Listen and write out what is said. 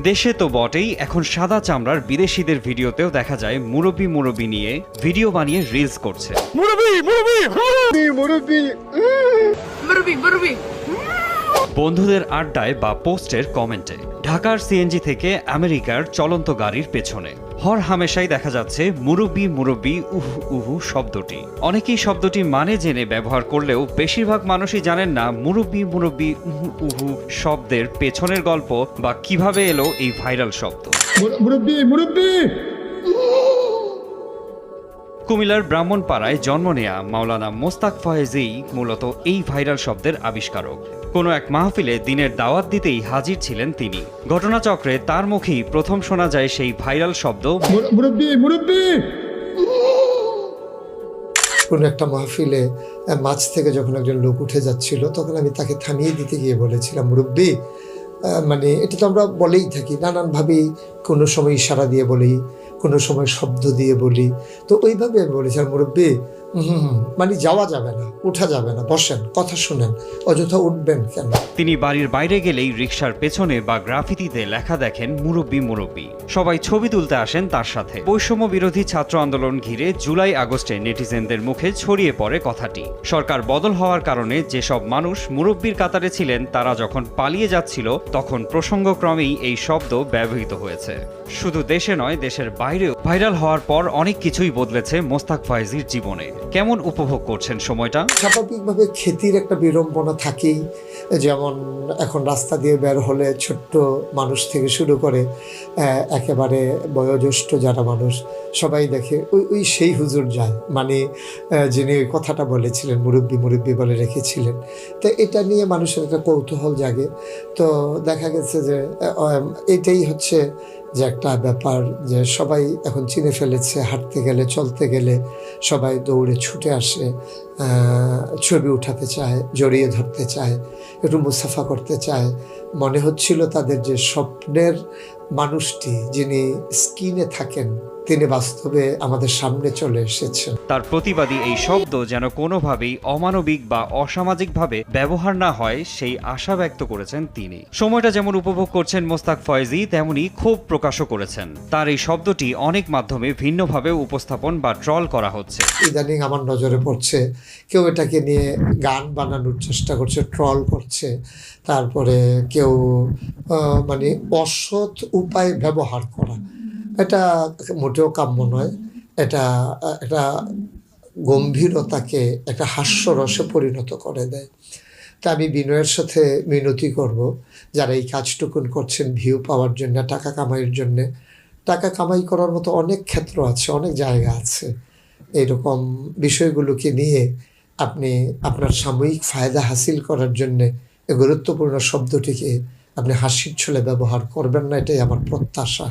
দেশে তো বটেই এখন সাদা চামড়ার বিদেশিদের ভিডিওতেও দেখা যায় মুরব্বী মুরব্বী নিয়ে ভিডিও বানিয়ে রিলস করছে। মুরব্বী মুরব্বী মুরব্বী মুরব্বী। মুরবি বন্ধুদের আড্ডায় বা পোস্টের কমেন্টে। ঢাকার সিএনজি থেকে আমেরিকার চলন্ত গাড়ির পেছনে। হর হামেশাই দেখা যাচ্ছে মুরব্বি মুরব্বি উহু উহু শব্দটি। অনেকেই শব্দটি মানে জেনে ব্যবহার করলেও বেশিরভাগ মানুষই জানেন না মুরব্বি মুরব্বি উহু উহু শব্দের পেছনের গল্প বা কীভাবে এলো এই ভাইরাল শব্দ। মুরব্বী মুরব্বী! কুমিল্লার ব্রাহ্মণপাড়ায় জন্ম নেয়া মাওলানা মোস্তাক ফয়েজই মূলত এই ভাইরাল শব্দের আবিষ্কারক। কোনো এক মাহফিলে দিনের দাওয়াত দিতেই হাজির ছিলেন তিনি। ঘটনাচক্রে তার মুখেই প্রথম শোনা যায় সেই ভাইরাল শব্দ মুর- মুরব্বী মুরব্বী! কোনো একটা মাহফিলে মাছ থেকে যখন একজন লোক উঠে যাচ্ছিল তখন আমি তাকে থামিয়ে দিতে গিয়ে বলেছিলাম মুরব্বী মানে এটা তো আমরা বলেই থাকি নানানভাবেই কোনো সময় ইশারা দিয়ে বলি কোনো সময় শব্দ দিয়ে বলি। তো ওইভাবে আমি বলেছিলাম মুরব্বী মানে যাওয়া যাবে না উঠা যাবে না, বসেন, কথা শুনেন, অযথা উঠবেন কেন? তিনি বাড়ির বাইরে গেলেই রিকশার পেছনে বা গ্রাফিতিতে লেখা দেখেন, মুরব্বি, মুরব্বী। সবাই ছবি তুলতে আসেন তার সাথে। বৈষম্য বিরোধী ছাত্র আন্দোলন ঘিরে জুলাই আগস্টে নেটিজেনদের মুখে ছড়িয়ে পড়ে কথাটি। সরকার বদল হওয়ার কারণে যেসব মানুষ মুরব্বির কাতারে ছিলেন, তারা যখন পালিয়ে যাচ্ছিল, তখন প্রসঙ্গক্রমেই এই শব্দ ব্যবহৃত হয়েছে। শুধু দেশে নয়, দেশের বাইরেও ভাইরাল হওয়ার পর অনেক কিছুই বদলেছে মোস্তাক ফয়েজির জীবনে। কেমন উপভোগ করছেন সময়টা? স্বাভাবিকভাবে ক্ষেতির একটা বিড়ম্বনা থাকেই। যেমন এখন রাস্তা দিয়ে বের হলে ছোট্ট মানুষ থেকে শুরু করে একেবারে বয়োজ্যেষ্ঠ যারা মানুষ, সবাই দেখে ওই ওই সেই হুজুর যায়। মানে যিনি ওই কথাটা বলেছিলেন, মুরব্বী মুরব্বী বলে রেখেছিলেন। তো এটা নিয়ে মানুষের একটা কৌতূহল জাগে। তো দেখা গেছে যে এটাই হচ্ছে যে একটা ব্যাপার যে সবাই এখন চিনে ফেলেছে, হাঁটতে গেলে, চলতে গেলে সবাই দৌড়ে ছুটে আসে ছবি উঠাতে চায়, জড়িয়ে ধরতে চায়, একটু মুসাফা করতে চায়। মনে হচ্ছিল তাদের যে স্বপ্নের মানুষটি যিনি স্কিনে থাকেন তিনি বাস্তবে আমাদের সামনে চলে এসেছেন। তার প্রতিবাদী এই শব্দ যেন কোনোভাবেই অমানবিক বা অসামাজিকভাবে ব্যবহার না হয় সেই আশা ব্যক্ত করেছেন তিনি। সময়টা যেমন উপভোগ করছেন মোস্তাক ফয়েজি তেমনি ক্ষোভ প্রকাশও করেছেন। তার এই শব্দটি অনেক মাধ্যমে ভিন্নভাবে উপস্থাপন বা ট্রল করা হচ্ছে। ইদানিং আমার নজরে পড়ছে কেউ এটাকে নিয়ে গান বানানোর চেষ্টা করছে ট্রল করছে তারপরে কেউ মানে অসৎ উপায় ব্যবহার করা। এটা মোটেও কাম্য নয়। এটা একটা গম্ভীরতাকে, একটা হাস্যরসে পরিণত করে দেয়। তা আমি বিনয়ের সাথে মিনতি করব। যারা এই কাজটুকুন করছেন ভিউ পাওয়ার জন্য, টাকা কামাইয়ের জন্যে, টাকা কামাই করার মতো অনেক ক্ষেত্র আছে, অনেক জায়গা আছে। এরকম বিষয়গুলোকে নিয়ে আপনি আপনার সাময়িক ফায়দা হাসিল করার জন্যে গুরুত্বপূর্ণ শব্দটিকে আপনি হাসির ছলে ব্যবহার করবেন না এটাই আমার প্রত্যাশা।